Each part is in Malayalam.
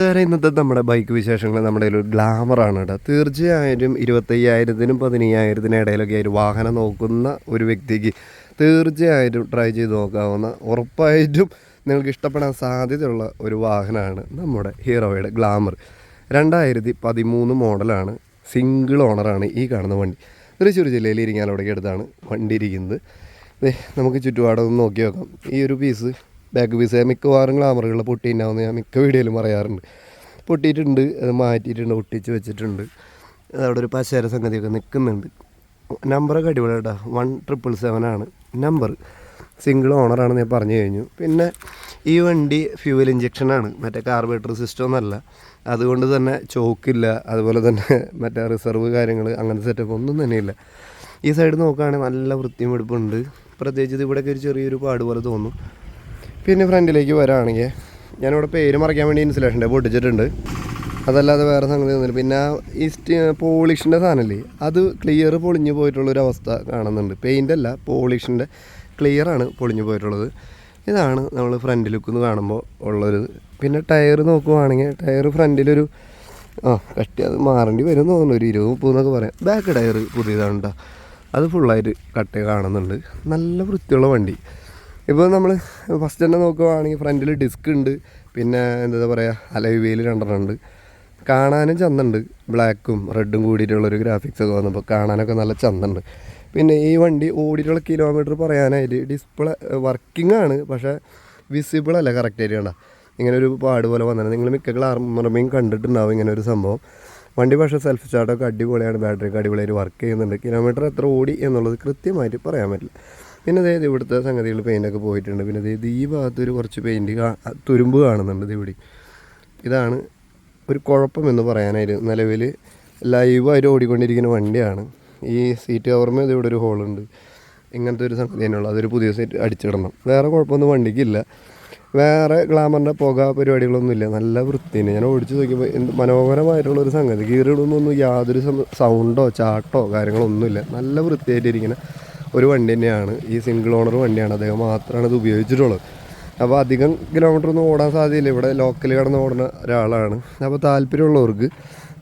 വേറെ ഇന്നത്തെ നമ്മുടെ ബൈക്ക് വിശേഷങ്ങൾ നമ്മുടെ ഒരു ഗ്ലാമറാണ് കേട്ടോ തീർച്ചയായും ഇരുപത്തയ്യായിരത്തിനും പതിനയ്യായിരത്തിനും ഇടയിലൊക്കെ ഒരു വാഹനം നോക്കുന്ന ഒരു വ്യക്തിക്ക് തീർച്ചയായിട്ടും ട്രൈ ചെയ്ത് നോക്കാവുന്ന ഉറപ്പായിട്ടും നിങ്ങൾക്ക് ഇഷ്ടപ്പെടാൻ സാധ്യതയുള്ള ഒരു വാഹനമാണ് നമ്മുടെ ഹീറോയുടെ ഗ്ലാമർ രണ്ടായിരത്തി പതിമൂന്ന് മോഡലാണ് സിംഗിൾ ഓണറാണ് ഈ കാണുന്ന വണ്ടി. തൃശ്ശൂർ ജില്ലയിൽ ഇരിങ്ങാലോടൊക്കെ അടുത്താണ് വണ്ടി ഇരിക്കുന്നത്. നമുക്ക് ചുറ്റുപാടൊന്ന് നോക്കി നോക്കാം. ഈ ഒരു പീസ് ബാക്ക് പീസ്. മിക്കവാറും ഗ്ലാമറുകൾ പൊട്ടിയിട്ടുണ്ടാവുമെന്ന് ഞാൻ മിക്ക വീഡിയോയിലും പറയാറുണ്ട്. പൊട്ടിയിട്ടുണ്ട് അത് മാറ്റിയിട്ടുണ്ട് ഒട്ടിച്ച് വെച്ചിട്ടുണ്ട്. അവിടെ ഒരു പശേര സംഗതിയൊക്കെ നിൽക്കുന്നുണ്ട്. നമ്പറൊക്കെ അടിപൊളി കേട്ടോ. വൺ ട്രിപ്പിൾ ആണ് നമ്പർ സിംഗിൾ ഓണറാണെന്ന് ഞാൻ പറഞ്ഞു കഴിഞ്ഞു. പിന്നെ ഈ വണ്ടി ഫ്യൂവൽ ഇഞ്ചക്ഷനാണ് മറ്റേ കാർബേറ്റർ സിസ്റ്റം ഒന്നല്ല അതുകൊണ്ട് തന്നെ ചോക്കില്ല. അതുപോലെ തന്നെ മറ്റേ റിസർവ് കാര്യങ്ങൾ അങ്ങനത്തെ സെറ്റപ്പ് ഒന്നും തന്നെയില്ല ഈ സൈഡ് നോക്കുകയാണെങ്കിൽ നല്ല വൃത്തിയും വെടുപ്പുണ്ട് പ്രത്യേകിച്ച് ഇത് ഇവിടെയൊക്കെ ഒരു ചെറിയൊരു പാട് പോലെ തോന്നും. പിന്നെ ഫ്രണ്ടിലേക്ക് വരാണെങ്കിൽ ഞാനിവിടെ പേര് മറയ്ക്കാൻ വേണ്ടി ഇൻസുലേഷൻ ഇൻസുലേഷന്റെ പൊട്ടിച്ചിട്ടുണ്ട്. അതല്ലാതെ വേറെ സംഗതി ഒന്നുമില്ല. പിന്നെ ഈ പോളിഷിന്റെ സാധനമല്ലേ? അത് ക്ലിയർ പൊളിഞ്ഞു പോയിട്ടുള്ളൊരു അവസ്ഥ കാണുന്നുണ്ട്. പെയിന്റ് അല്ല പോളിഷിന്റെ ക്ലിയറാണ് പൊളിഞ്ഞു പോയിട്ടുള്ളത്. ഇതാണ് നമ്മൾ ഫ്രണ്ട് ലുക്ക് എന്ന് കാണുമ്പോൾ ഉള്ളൊരു പിന്നെ ടയർ നോക്കുവാണെങ്കിൽ ടയർ ഫ്രണ്ടിലൊരു ആ കട്ടി അത് മാറേണ്ടി വരും തോന്നുന്നു. ഒരു ഇരുപത് മുപ്പത് എന്നൊക്കെ പറയാം. ബാക്ക് ടയർ പുതിയതാണ് കേട്ടോ അത് ഫുള്ളായിട്ട് കട്ട കാണുന്നുണ്ട്. നല്ല വൃത്തിയുള്ള വണ്ടി. ഇപ്പോൾ നമ്മൾ ഫസ്റ്റ് തന്നെ നോക്കുവാണെങ്കിൽ ഫ്രണ്ടിൽ ഡിസ്ക് ഉണ്ട് പിന്നെ എന്താ പറയുക അലൈ വീൽ രണ്ടെണ്ണം ഉണ്ട് കാണാനും ചന്തുണ്ട്. ബ്ലാക്കും റെഡും കൂടിയിട്ടുള്ളൊരു ഗ്രാഫിക്സ് ഒക്കെ വന്നപ്പോൾ കാണാനൊക്കെ നല്ല ചന്തുണ്ട്. പിന്നെ ഈ വണ്ടി ഓടിയിട്ടുള്ള കിലോമീറ്റർ പറയാനായിട്ട് ഡിസ്പ്ലേ വർക്കിംഗ് ആണ്. പക്ഷേ വിസിബിൾ അല്ല കറക്റ്റായിട്ട് കണ്ട. ഇങ്ങനെ ഒരു പാട് പോലെ വന്നത് നിങ്ങൾ മിക്ക ക്ലാർമറമേയും കണ്ടിട്ടുണ്ടാവും ഇങ്ങനെ ഒരു സംഭവം. വണ്ടി പക്ഷേ സെൽഫ് സ്റ്റാർട്ടൊക്കെ അടിപൊളിയാണ്. ബാറ്ററിയൊക്കെ അടിപൊളിയായിട്ട് വർക്ക് ചെയ്യുന്നുണ്ട്. കിലോമീറ്റർ എത്ര ഓടി എന്നുള്ളത് കൃത്യമായിട്ട് പറയാൻ പറ്റില്ല. പിന്നെ അതായത് ഇവിടുത്തെ സംഗതികൾ പെയിന്റൊക്കെ പോയിട്ടുണ്ട്. പിന്നെ അതായത് ഈ ഭാഗത്തൊരു കുറച്ച് പെയിന്റ് തുരുമ്പ് കാണുന്നുണ്ട് ഇവിടെ. ഇതാണ് ഒരു കുഴപ്പമെന്ന് പറയാനായിട്ട് നിലവിൽ ലൈവായിട്ട് ഓടിക്കൊണ്ടിരിക്കുന്ന വണ്ടിയാണ്. ഈ സീറ്റ് കവറുമേ ഇത് ഇവിടെ ഒരു ഹോളുണ്ട് ഇങ്ങനത്തെ ഒരു സംഗതി തന്നെയുള്ളൂ അതൊരു പുതിയ സീറ്റ് അടിച്ചിടണം. വേറെ കുഴപ്പമൊന്നും വണ്ടിക്കില്ല വേറെ ഗ്ലാമറിന്റെ പുക പരിപാടികളൊന്നുമില്ല നല്ല വൃത്തിയാണ്. ഞാൻ ഓടിച്ച് നോക്കിയപ്പോൾ എന്ത് മനോഹരമായിട്ടുള്ള ഒരു സംഗതി. ഗീറിടുന്നൊന്നും യാതൊരു സൗണ്ടോ ചാട്ടോ കാര്യങ്ങളോ ഒന്നുമില്ല നല്ല വൃത്തിയായിട്ടിരിക്കുന്ന ഒരു വണ്ടി തന്നെയാണ്. ഈ സിംഗിൾ ഓണർ വണ്ടിയാണ്. അദ്ദേഹം മാത്രമാണ് ഇത് ഉപയോഗിച്ചിട്ടുള്ളത്. അപ്പോൾ അധികം കിലോമീറ്റർ ഒന്നും ഓടാൻ സാധ്യതയില്ല. ഇവിടെ ലോക്കൽ കിടന്ന് ഓടുന്ന ഒരാളാണ്. അപ്പോൾ താല്പര്യമുള്ളവർക്ക്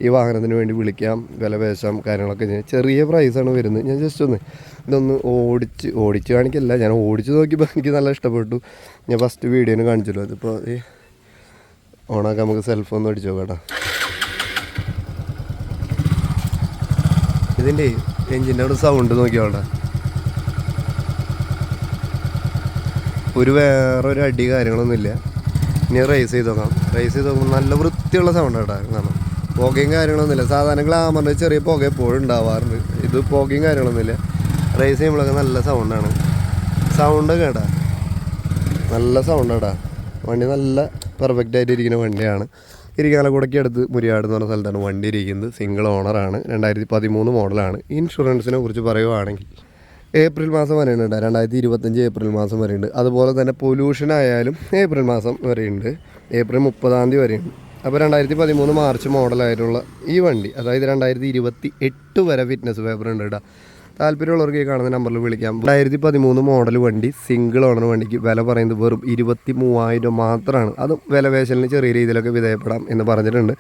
ഈ വാഹനത്തിന് വേണ്ടി വിളിക്കാം വില പേശാം കാര്യങ്ങളൊക്കെ ചെയ്യാം. ചെറിയ പ്രൈസാണ് വരുന്നത്. ഞാൻ ജസ്റ്റ് ഒന്ന് ഇതൊന്ന് ഓടിച്ച് ഓടിച്ച് കാണിക്കില്ല. ഞാൻ ഓടിച്ച് നോക്കിയപ്പോൾ എനിക്ക് നല്ല ഇഷ്ടപ്പെട്ടു. ഞാൻ ഫസ്റ്റ് വീഡിയോന് കാണിച്ചല്ലോ. അതിപ്പോൾ ഈ ഓണാക്കാൻ നമുക്ക് സെൽഫ് ഒന്ന് അടിച്ചു നോക്കാം ഇതിന്റെ എഞ്ചിന്റെ അവിടെ സൗണ്ട് നോക്കിയോളാം ഒരു വേറെ ഒരു അടി കാര്യങ്ങളൊന്നുമില്ല. ഇനി റേസ് ചെയ്ത് നോക്കാം. റേസ് ചെയ്ത് നോക്കുമ്പോൾ നല്ല വൃത്തിയുള്ള സൗണ്ട് കേട്ടോ കാരണം പുകയും കാര്യങ്ങളൊന്നുമില്ല. സാധാരണ ഗ്ലാമറിന്റെ ചെറിയ പുക എപ്പോഴും ഉണ്ടാവാറുണ്ട്. ഇത് പുകയും കാര്യങ്ങളൊന്നുമില്ല. റേസ് ചെയ്യുമ്പോഴൊക്കെ നല്ല സൗണ്ടാണ് സൗണ്ട് കേട്ടാ. നല്ല സൗണ്ട് കേട്ടാ വണ്ടി നല്ല പെർഫെക്റ്റ് ആയിട്ട് ഇരിക്കുന്ന വണ്ടിയാണ്. ഇരിക്കാലക്കൂടയ്ക്ക് അടുത്ത് മുരിയാട് എന്ന് പറഞ്ഞ സ്ഥലത്താണ് വണ്ടി ഇരിക്കുന്നത്. സിംഗിൾ ഓണറാണ് രണ്ടായിരത്തി പതിമൂന്ന് മോഡലാണ് ഇൻഷുറൻസിനെ കുറിച്ച് പറയുവാണെങ്കിൽ ഏപ്രിൽ മാസം വരെയുണ്ട് രണ്ടായിരത്തി ഇരുപത്തഞ്ച് ഏപ്രിൽ മാസം വരെയുണ്ട്. അതുപോലെ തന്നെ പൊല്യൂഷൻ ആയാലും ഏപ്രിൽ മാസം വരെയുണ്ട്. ഏപ്രിൽ മുപ്പതാം തീയതി വരെയുണ്ട്. അപ്പോൾ രണ്ടായിരത്തി പതിമൂന്ന് മാർച്ച് മോഡലായിട്ടുള്ള ഈ വണ്ടി അതായത് രണ്ടായിരത്തി ഇരുപത്തി എട്ട് വരെ ഫിറ്റ്നസ് പേപ്പർ ഉണ്ട് കേട്ടോ. താല്പര്യമുള്ളവർക്ക് ഈ കാണുന്ന നമ്പറിൽ വിളിക്കാം. രണ്ടായിരത്തി പതിമൂന്ന് മോഡൽ വണ്ടി സിംഗിൾ ഓണർ വണ്ടിക്ക് വില പറയുന്നത് വെറും ഇരുപത്തി മൂവായിരം മാത്രമാണ്. അതും വില വേശലിന് ചെറിയ രീതിയിലൊക്കെ വിധേയപ്പെടാം എന്ന് പറഞ്ഞിട്ടുണ്ട്.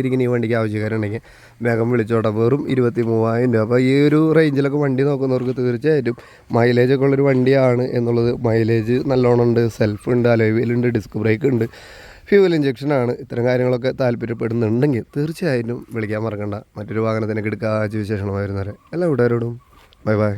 ഇരിക്കുന്ന ഈ വണ്ടിക്ക് ആവശ്യക്കാരുണ്ടെങ്കിൽ വേഗം വിളിച്ചോട്ടെ. വെറും ഇരുപത്തി മൂവായിരം രൂപ. അപ്പോൾ ഈ ഒരു റേഞ്ചിലൊക്കെ വണ്ടി നോക്കുന്നവർക്ക് തീർച്ചയായിട്ടും മൈലേജ് ഒക്കെ ഉള്ളൊരു വണ്ടിയാണ് എന്നുള്ളത്. മൈലേജ് നല്ലോണം ഉണ്ട് സെൽഫ് ഉണ്ട് അലോയിലുണ്ട് ഡിസ്ക് ബ്രേക്ക് ഉണ്ട്. ഫ്യൂവൽ ഇഞ്ചക്ഷനാണ് ഇത്തരം കാര്യങ്ങളൊക്കെ താല്പര്യപ്പെടുന്നുണ്ടെങ്കിൽ തീർച്ചയായിട്ടും വിളിക്കാൻ മറക്കണ്ട. മറ്റൊരു വാഹനത്തിനൊക്കെ എടുക്കുക വിശേഷമായി വരുന്നവരെ. എല്ലാ കൂട്ടുകാരോടും ബൈ ബൈ.